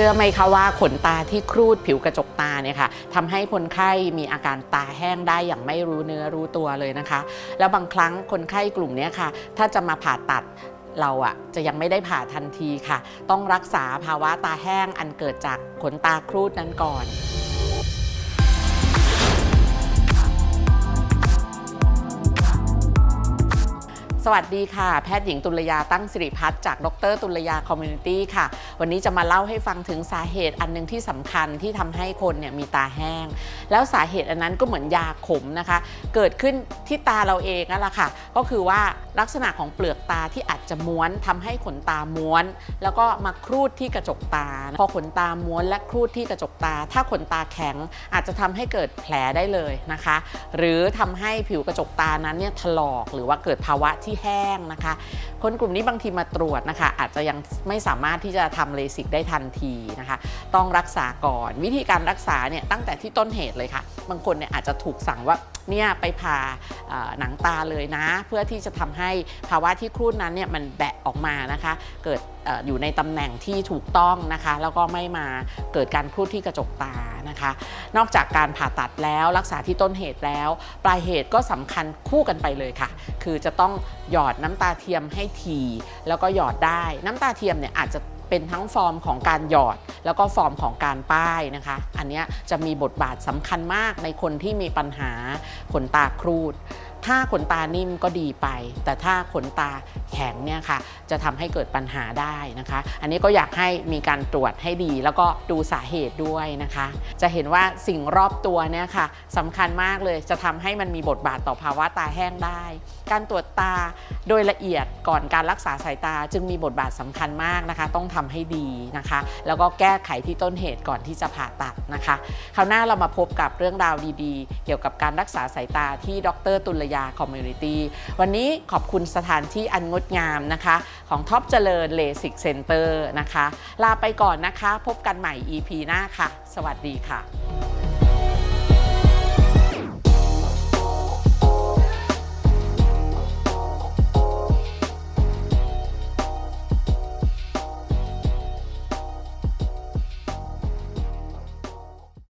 ชื่อไหมคะว่าขนตาที่ครูดผิวกระจกตาเนี่ยค่ะทำให้คนไข้มีอาการตาแห้งได้อย่างไม่รู้เนื้อรู้ตัวเลยนะคะ แล้วบางครั้งคนไข้กลุ่มนี้ค่ะ ถ้าจะมาผ่าตัดเราอะจะยังไม่ได้ผ่าทันทีค่ะ ต้องรักษาภาวะตาแห้งอันเกิดจากขนตาครูดนั้นก่อน วัสดีค่ะ แพทย์หญิงตุลยาตั้งสิริพัฒน์จากดร ตุลยาคอมมูนิตี้ค่ะ วันนี้จะมาเล่าให้ฟังถึงสาเหตุอันหนึงที่สำคัญที่ทำให้คนเนี่ยมีตาแห้ง แล้วสาเหตุอันนั้นก็เหมือนยาขมนะคะ เกิดขึ้นที่ตาเราเองนั่นแหละค่ะ ก็คือว่าลักษณะของเปลือกตาที่อาจจะม้วนทำให้ขนตาม้วน แล้วก็มาครูดที่กระจกตา พอขนตาม้วนและครูดที่กระจกตา ถ้าขนตาแข็งอาจจะทำให้เกิดแผลได้เลยนะคะ หรือทำให้ผิวกระจกตานั้นเนี่ยถลอกหรือว่าเกิดภาวะที่แห้งนะคะ คนกลุ่มนี้บางทีมาตรวจนะคะ อาจจะยังไม่สามารถที่จะทำเลสิกได้ทันทีนะคะ ต้องรักษาก่อนวิธีการรักษาเนี่ยตั้งแต่ที่ต้นเหตุเลยค่ะ บางคนเนี่ยอาจจะถูกสั่งว่า เนี่ยไปผ่าหนังตาเลยนะ เพื่อที่จะทำให้ภาวะที่ครูดนั้นเนี่ยมันแบะออกมานะคะ เกิดอออยู่ในตำแหน่งที่ถูกต้องนะคะ แล้วก็ไม่มาเกิดการครูดที่กระจกตานะคะ นอกจากการผ่าตัดแล้วรักษาที่ต้นเหตุแล้ว ปลายเหตุก็สำคัญคู่กันไปเลยค่ะ คือจะต้องหยอดน้ำตาเทียมให้ทีแล้วก็หยอดได้ น้ำตาเทียมเนี่ยอาจจะเป็นทั้งฟอร์มของการหยอด แล้วก็ฟอร์มของการป้ายนะคะ อันนี้จะมีบทบาทสำคัญมากในคนที่มีปัญหาขนตาครูด ถ้าขนตานิ่มก็ดีไป แต่ถ้าขนตาแข็งเนี่ยค่ะจะทำให้เกิดปัญหาได้นะคะ อันนี้ก็อยากให้มีการตรวจให้ดี แล้วก็ดูสาเหตุด้วยนะคะ จะเห็นว่าสิ่งรอบตัวเนี่ยค่ะสำคัญมากเลยจะทำให้มันมีบทบาทต่อภาวะตาแห้งได้ การตรวจตาโดยละเอียดก่อนการรักษาสายตาจึงมีบทบาทสำคัญมากนะคะ ต้องทำให้ดีนะคะ แล้วก็แก้ไขที่ต้นเหตุก่อนที่จะผ่าตัดนะคะ คราวหน้าเรามาพบกับเรื่องราวดีๆ เกี่ยวกับการรักษาสายตาที่ดร ตุลยาาคอมมูนิตี้วันนี้ขอบคุณสถานที่อันงดงามนะคะ ของท็อปเจริญเลสิกเซ็นเตอร์นะคะ ลาไปก่อนนะคะ พบกันใหม่ EP หน้าค่ะ สวัสดีค่ะ